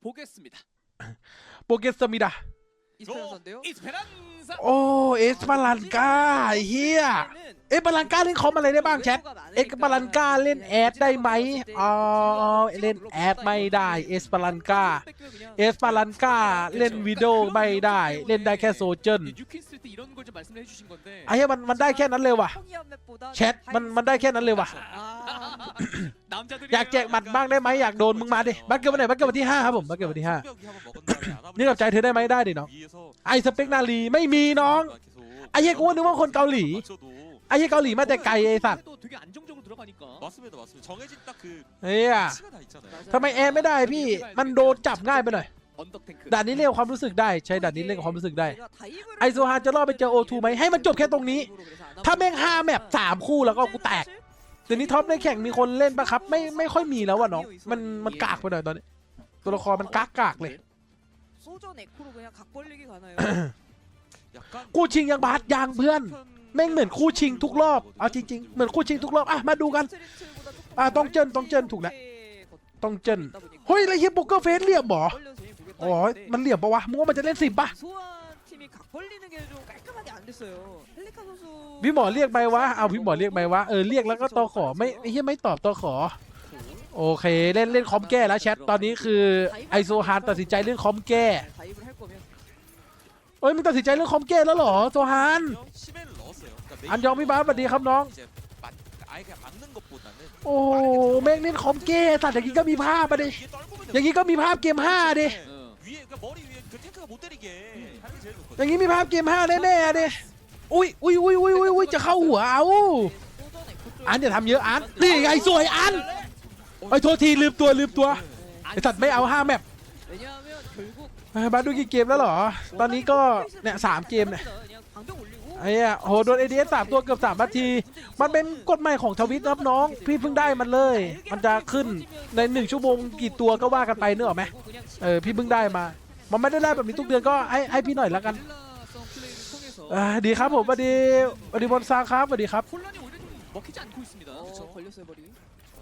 보겠습니다. 보겠습니다. 이스페란사인데요? 이스페란사. 오 에스파란카 here. เอ๊ะบาลังกาเล่นคอมอะไรได้บ้างแชท เอ็กบาลังกาเล่นแอดได้ไหมอ๋อเล่นแอดไม่ได้เอสบาลังกาเอสบาลังกาเล่นวิดีโอไม่ได้ เล่นได้แค่โซเจนไอ้เหี้ยมันมันได้แค่นั้นเลยว่ะแชทมันมันได้แค่นั้นเลยว่ะอยากแจกหมัดบ้างได้ไหมอยากโดนมึงมาดิบัตเกิดวันไหนบัตเกิดวันที่ห้าครับผมบัตเกิดวันที่ห้านี่กับใจเธอได้ไหมได้ดิน้องไอสเปกนาลีไม่มีน้องไอ้เหี้ยกูนึกว่าคนเกาหลี ไอ้เหี้ยเกาหลีมาแต่ไกลไอ้สัตว์ 또 되게 안정적으로 들어가니까. 맞습니다, 맞습니다. 정해진 딱그 เฮีย 치가 다 있잖아요. ทำไมแอร์ไม่ได้พี่ มันโดนจับง่ายไปหน่อย 언덕 탱크. ด่านนี้เรียกความรู้สึกได้ใช้ด่านนี้เรียกความรู้สึกได้ ไอโซฮานจะรอดไปเจอโอทูไหมให้มันจบแค่ตรงนี้ ถ้าแม่งห้าแมปสามคู่แล้วก็กูแตกเดี๋ยวนี้ท็อปในแข่งมีคนเล่นปะครับ ไม่ไม่ค่อยมีแล้วว่ะน้อง มันมันกากไปหน่อยตอนนี้ ตัวละครมันกากกากๆเลย 소전 에코로 그냥 각 벌리기 가나요? 약간 คู่ชิงยังบาสยางเพื่อน แม่งเหมือนคู่ชิงทุกรอบ เอาจริง ๆ เหมือนคู่ชิงทุกรอบ อะ มาดูกัน อะ ต้องเจินต้องเจินถูกแล้ว ต้องเจินเฮ้ยอะไรเฮียโปเกอร์เฟสเหลี่ยมบ่อ๋อ มันเหลี่ยมปะวะมึงว่ามันจะเล่นสิบปะพี่หมอเรียกไปวะ เอาพี่หมอเรียกไปวะ เออ เรียกแล้วก็ตอขอ ไม่เฮียไม่ตอบตอขอ โอเค เล่นเล่นคอมแก้แล้วแชท ตอนนี้คือไอโซฮานตัดสินใจเล่นคอมแก้เอ้ยมึงตัดสินใจเล่นคอมแก้แล้วเหรอโซฮาน อันยองพี่บ้านสวัสดีครับน้อง โอ้เม่งเล่นคอมเก้สัตว์อย่างนี้ก็มีภาพมาดิอย่างนี้ก็มีภาพเกม5ดิ อย่างนี้มีภาพเกม5แน่ๆดิอุ้ยอุ้ยอุ้ยอุ้ยอุ้ยจะเข้าหัวเอาอันอย่ทำเยอะอันนี่ไงสวยอันไอ้โทษทีลืมตัวลืมตัวไอ้สัตว์ไม่เอาห้าแมปบ้าสดูกี่เกมแล้วหรอ ตอนนี้ก็เนี่ยสามเกมเนี่ย ไอ้เนี่ยโหโดนเอเดียสามตัวเกือบสามนาที มันเป็นกฎใหม่ของทวิตครับน้อง พี่เพิ่งได้มันเลย มันจะขึ้นในหนึ่งชั่วโมงกี่ตัวก็ว่ากันไปเนื้อะไหมเออพี่เพิ่งได้มา มันไม่ได้ได้แบบนี้ทุกเดือนก็ให้ให้พี่หน่อยละกันดีครับผมสวัสดีสวัสดีบอลซาครับสวัดีครับ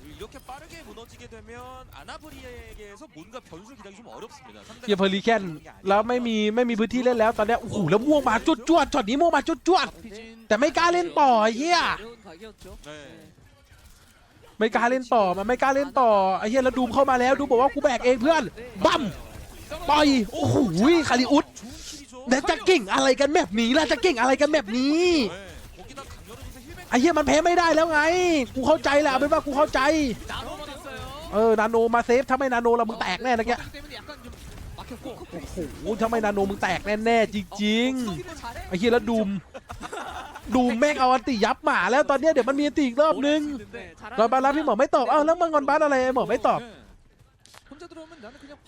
이 오히려 좀 먹히지 않고 있습니다. 어, 걸렸어요 머리. 자, 이렇게 빠르게 무너지게 되면 아나브리에게서 뭔가 변수를 기다리기 좀 어렵습니다. เฮียเพอร์ลีแคนแล้วไม่มีไม่มีพื้นที่เล่นแล้วตอนเนี้ยโอ้โหแล้วม่วงมาจุดจวดช็อตนี้ม่วงมาจุดจวด 피진 แต่ไม่กล้าเล่นต่อไอ้เฮีย 어려운 각이었죠. 네. ไม่กล้าเล่นต่อมันไม่กล้าเล่นต่อไอ้เฮียแล้วดูมเข้ามาแล้วดูบอกว่ากูแบกเองเพื่อนบัมปล่อยโอ้โหคาริอุส 좋은 킬이죠. แล้วจะเก่งอะไรกันแบบนี้ล่ะจะเก่งอะไรกันแบบนี้ 네. ไอ้เหี้ยมันแพ้ไม่ได้แล้วไง กูเข้าใจแหละเอาเป็นว่ากูเข้าใจ เออนาโนมาเซฟถ้าไม่นาโนเรามึงแตกแน่นะแกโอ้โหถ้าไม่นาโนมึงแตกแน่ๆจริงๆไอ้เหี้ยแล้วดุมดูแม่งเอาอันติยับหมาแล้วตอนนี้เดี๋ยวมันมีอันติอีกรอบนึงรอนบารับพี่หมอไม่ตอบเอ้าแล้วมึงงอนบ้านอะไรหมอไม่ตอบ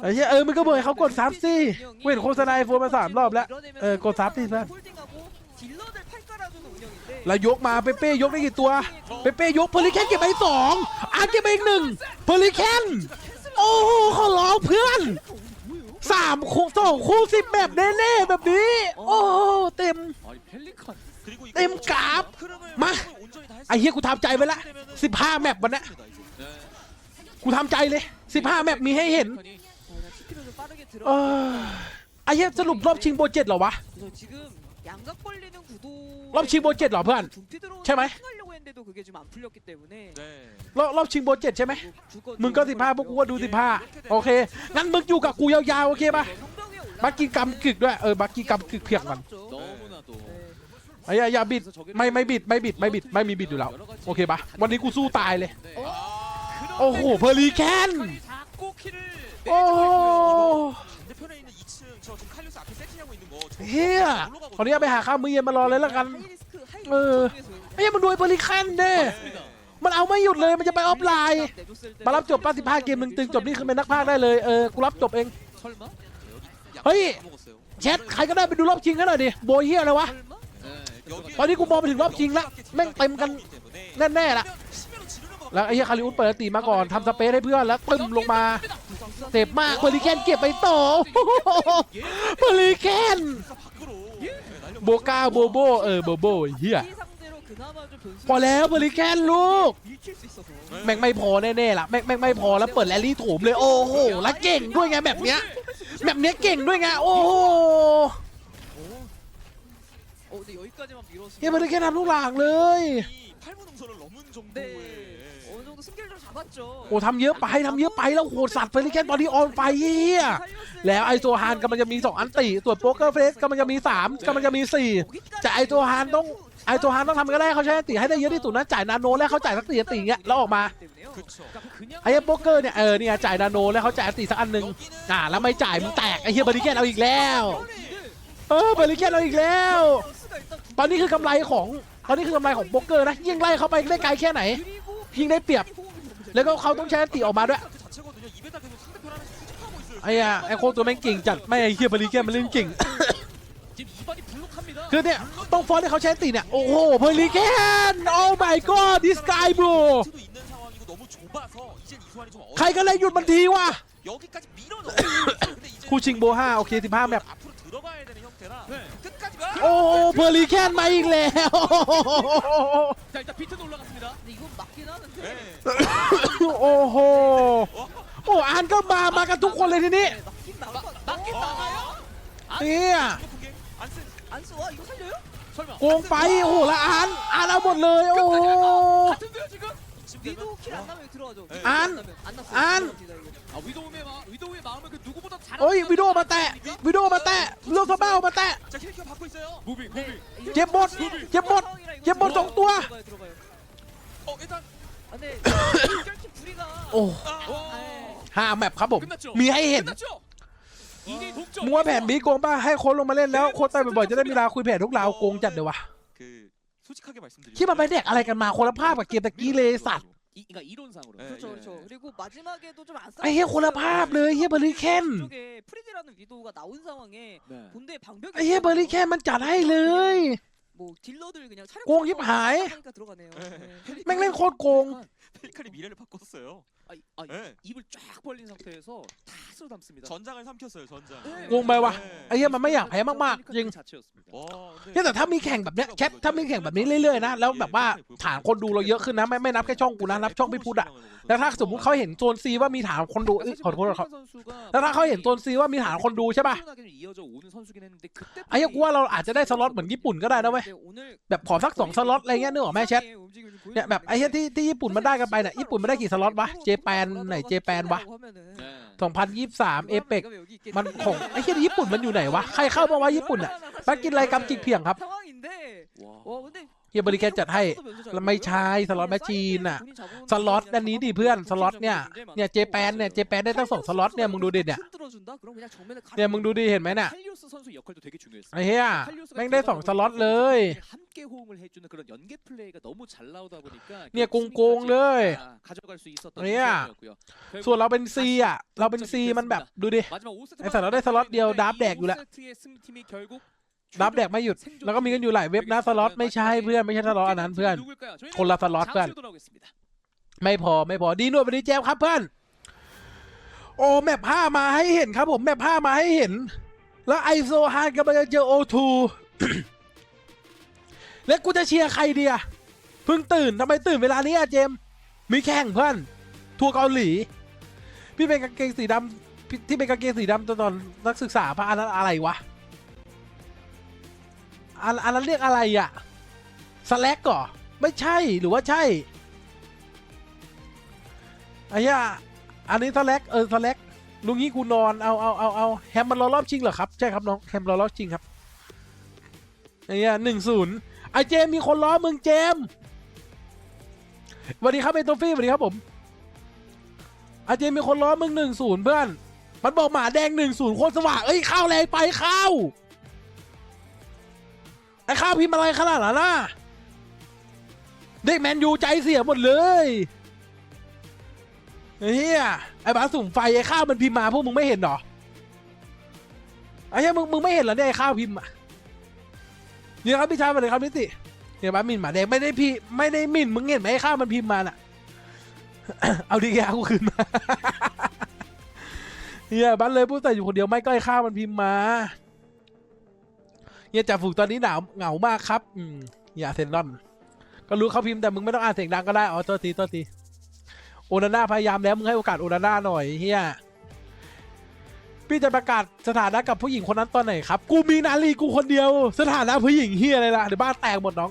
ไอ้เหี้ยเออมึงก็เบื่อเขากดซับสิเว้นโฆษณาโฟนมาสามรอบแล้วเออกดซับสิเพื่อน แล้วยกมาเปเป้ยกได้กี่ตัว เปเป้ยกเพลิแคนเก็บไปสองอาร์ตเก็บไปอีกหนึ่งเพลิแคนโอ้โหขอร้องเพื่อนสามคู่สองคู่สิบแบบแน่ๆแบบนี้ โอ้เต็ม เต็มกราฟมาไอ้เฮียกูทำใจไปละสิบห้าแมปวันนี้กูทำใจเลยสิบห้าแมปมีให้เห็นไอ้เฮียสรุปรอบชิงโปรเจ็ตเหรอวะ 양각 벌리는 구도. รอบชิงโปรเจกต์เหรอเพื่อน 둠피 들어오는 채마이? 하려고 했는데도 그게 좀 안 풀렸기 때문에. 네. รอบรอบชิงโปรเจกต์ใช่ไหม 죽어- มึงก็สิบห้าพวกกูก็ดูสิบห้าโอเค งั้นมึงอยู่กับกูยาวๆ โอเคปะ 성벽 위에 올라. บักกี้กำกึกด้วย เออ บักกี้กำกึกเพียงก่อน 너무나도 네. ไอ้เหี้ยอย่าบิด ไม่ไม่บิด ไม่บิด ไม่บิด ไม่มีบิดอยู่แล้ว โอเคปะวันนี้กูสู้ตายเลย 네. 아, โอ้โห เพอร์ลีแคน 자꾸 키를 โอ้โห 반대편에 있는 เฮียขออนุญาตไปหาข้าวมื้อเย็นมารอเลยละกัน เออไอ้เหี้มันดวยบริคันเด้มันเอาไม่หยุดเลยมันจะไปออฟไลน์ มารับจบป้าสิบห้าเกมหนึ่งตึงจบนี่คือเป็นนักพากได้เลยเออกูรับจบเอง เฮ้ยแชทใครก็ได้ไปดูรอบชิงกันหน่อยดิโบยเฮียอะไรวะตอนนี้กูมองไปถึงรอบชิงละแม่งเต็มกันแน่ๆละแล้วไอ้เฮียคาริอุสเปิดตีมาก่อนทำสเปซให้เพื่อนแล้วตึมลงมา เจ็บมากเพอริเคนเก็บไปต่อโเพอริเคนโบก้าโบโบเออโบโบเฮียพอแล้วเพอริเคนลูกแม่งไม่พอแน่ๆล่ะแม่งแม่งไม่พอแล้วเปิดแรลลี่โถมเลยโอ้โหแล้วเก่งด้วยไงแบบเนี้ยแบบเนี้ยเก่งด้วยไงโอ้โหเฮ้ยเพอริเคนทำลูกหลางเลย 이 팔분 능선을 넘은 네. 정도의 어느 정도 승결을 잡았죠. โอ้ทำเยอะไปทำเยอะไปแล้วโหดสัตว์เฟรนแคนตอนนี้ออนไฟเฮีย แล้วไอโซฮานกำลังจะมี 2 อันติส่วนโป๊กเกอร์เฟสกำลังจะมี 3กำลังจะมี 4 แต่ไอโซฮานต้องไอโซฮานต้องทำก็ได้เขาใช้อันติให้ได้เยอะที่สุดนะจ่ายนาโนแล้วเขาจ่ายสักสี่อันติอย่างเงี้ยแล้วออกมา 그쵸. 그냥 ไอ้โป๊กเกอร์เนี่ยเออเนี่ยจ่ายนาโนแล้วเขาจ่ายอันติสักอันหนึ่ง 여기는 อ่าแล้วไม่จ่ายมึงแตกไอเฮียบริเกนเอาอีกแล้ว เออบริเกนเอาอีกแล้ว ตอนนี้คือกำไรของ ตอนนี้คือทำไาของโบกเกอร์นะยิงไล่เข้าไปได้ไกลแค่ไหน ยิงได้เปรียบ แล้วก็เขาต้องใช้ตีออกมาด้วยไอ้อะไอ้โคตัวแม่งเก่งจัดไม่ไอ้เฮียบริเกมมันเล่นเก่งคือเนี่ยต้องฟอนต์ให้เขาใช้ตีเนี่ยโอ้โหเพลิเกนโอ้ my god this guy bro ใครก็เลยหยุดมันทีวะคู่ชิงโบห้าโอเคสิบห้าแมป โอ้เพอร์ลีแคนมาอีกแล้ว 자 일단 비트는 올라갔습니다. 근데 이건 맞긴 하는데. 네. โอ้โห โอ้อ่านก็มา มากันทุกคนเลยทีนี้ 네, 맞긴 나올 것 같아. 맞긴 나가요? เนี่ย 이거 안쓰 안쓰 와 이거 살려요? 설마 โกงไป โอ้โหและอ่าน อ่านเอาหมดเลย โอ้โห 같은데요 지금? 이쯤 위도 되면 킬 안 나면 들어가죠. 네. 위도 안! 나면 안 났어. 안! 들어갑니다, 이거. 아 위도우의 마 위도우의 마음을 그 누구보다 잘. โอ้ยวิดีโอมาแตะ วิดีโอมาแตะโลซาเบ้ามาแตะ 자 힐켜 받고 있어요. 무빙 네. 무빙. 이거 제 못! 상황이라 제 못! 상황이라 이거 제 못 들어가요. 정도야! 들어가요, 들어가요. 어 일단 아, 근데 결팀 불이가 โอ้ 아, 오. ห้าแมปครับผม 끝났죠. มีให้เห็น 끝났죠. 이게 독점. มึงว่าแผนบีโกงป่ะ ให้โค้ดลงมาเล่นแล้ว โค้ดตายบ่อยๆ จะได้มีเวลาคุยแผนทุกราวโกงจัดเลยวะ 그 ที่มันไปเด็กอะไรกันมาคนละภาพกับเกมตะกี้เลยสัตว์ไอ้เฮียคนละภาพเลยเฮียเบอร์ลิเคนไอ้เฮียเบอร์ลิเคนมันจัดให้เลยโกงยิบหายแม่งเล่นโคตรโกง 펠리칼이 미래를 바꿨어요. 아, 이- 아, 이- 네. 입을 쫙 벌린 상태에서 다 쓸어 담습니다. 전장을 삼켰어요. 전장. 네. โกงไปวะ 네. ไอ้เฮียมันไม่อยากแพ้มากๆจริง 그 자체였습니다. 와, เนี่ยแต่ถ้ามีแข่งแบบเนี้ยแคทถ้ามีแข่งแบบนี้เรื่อยๆนะแล้วแบบว่าฐานคนดูเราเยอะขึ้นนะไม่ไม่นับแค่ช่องกูนะนับช่องพี่พุทธอะแล้วถ้าสมมติเขาเห็นโซนซีว่ามีฐานคนดูเอ้ยขอโทษครับ แล้วถ้าเขาเห็นโซนซีว่ามีฐานคนดูใช่ป่ะ 이어져 오는 선수긴 했는데 그때 ไอ้เหี้ยกูว่าเราอาจจะได้สล็อตเหมือนญี่ปุ่นก็ได้นะเว้ย 오늘 แบบขอสักสองสล็อตอะไรเงี้ยนึกออกไหมแชท 움직임을 좀 เนี่ยแบบไอ้เหี้ยที่ที่ญี่ปุ่นมันได้กันไปเนี่ยญี่ปุ่นมันได้กี่สล็อตวะเจ แปนไหนเจแปนวะสองพันยี่สามเอเปกมันของไอ้เหี้ยญี่ปุ่นมันอยู่ไหนวะ ใครเข้ามาวะญี่ปุ่นอะมากินไรกำจิกเพียงครับ เฮียบริแกจัดให้แล้ไม่ใช้สล็อตแมชชีนอะสล็อตอันนี้ดิเพื่อนสล็อตเนี่ยเนี่ยเจแปนเนี่ยเจแปนได้ตั้งสองสล็อตเนี่ยมึงดูดิเนี่ยเนี่ยมึงดูดิเห็นไหมเนี่ยไอ้เฮียแม่งได้สองสล็อตเลยเนี่ยโกงๆเลยเนี่ยส่วนเราเป็นซีอะเราเป็นซีมันแบบดูดิไอสัตว์เราได้สล็อตเดียวดับแดกอยู่แล้ว นับแดกไม่หยุด แล้วก็มีกันอยู่หลายเว็บนะสล็อตไม่ใช่เพื่อนไม่ใช่สล็อตอันนั้นเพื่อน คนละสล็อตเพื่อน ไม่พอไม่พอดีนวดไปดีแจ๊บครับเพื่อน โอ้แมพห้ามาให้เห็นครับผมแมพห้ามาให้เห็น แล้วไอโซฮานกำลังจะเจอโอทูแล้วกูจะเชียร์ใครเดียเพิ่งตื่นทำไมตื่นเวลานี้อะเจม มีแข่งเพื่อน ทัวร์เกาหลี พี่เป็นกางเกงสีดำที่เป็นกางเกงสีดำตอนนักศึกษาพระอันนั้นอะไรวะ อันอันนั้นเรียกอะไรอะสแลกก่อไม่ใช่หรือว่าใช่ไอ้เหี้ยอันนี้สแลกเออสแลกลุงนี้กูนอนเอาเอาเอาเอาแฮมมันรอรอบชิงเหรอครับใช่ครับน้องแฮมรอรอบชิงครับไอ้เหี้ยหนึ่งศูนย์ไอเจมมีคนล้อมึงเจมสวัสดีครับเอโตฟี่สวัสดีครับผมไอเจมมีคนล้อมึงหนึ่งศูนย์เพื่อนมันบอกหมาแดงหนึ่งศูนย์โคตรสว่างเอ้ยเข้าแรงไปเข้า ไอ้ข้าวพิมพ์อะไรขนาดนั้นน่ะ เด็กแมนยูใจเสียหมดเลยเฮียไอ้บาสสุ่มไฟไอ้ข้าวมันพิมพ์มาพวกมึงไม่เห็นเหรอไอ้เหี้ยมึงมึงไม่เห็นเหรอเนี่ยไอ้ข้าวพิมพ์อะเนี่ยครับพี่ชายมาเลยครับนิติเนี่ยบาสมินหมาแดงไม่ได้พี่ไม่ได้มินมึงเห็นไหมไอ้ข้าวมันพิมพ์มาน่ะ เอาดีแกเอากูคืนมาเฮียบัสเลยพูดแต่อยู่คนเดียวไม่ก็ไอ้ข้าวมันพิมพ์มา เฮียจ่าฝูงตอนนี้หนาวเหงามากครับ อืมอย่าเซนรอน ก็รู้เขาพิมพ์แต่มึงไม่ต้องอ่านเสียงดังก็ได้อ๋อโทษทีโทษทีโอนาน่าพยายามแล้วมึงให้โอกาสโอนาน่าหน่อยเฮียพี่จะประกาศสถานะกับผู้หญิงคนนั้นตอนไหนครับ กูมีนาลีกูคนเดียว สถานะผู้หญิงเฮียอะไรล่ะเดี๋ยวบ้านแตกหมดน้อง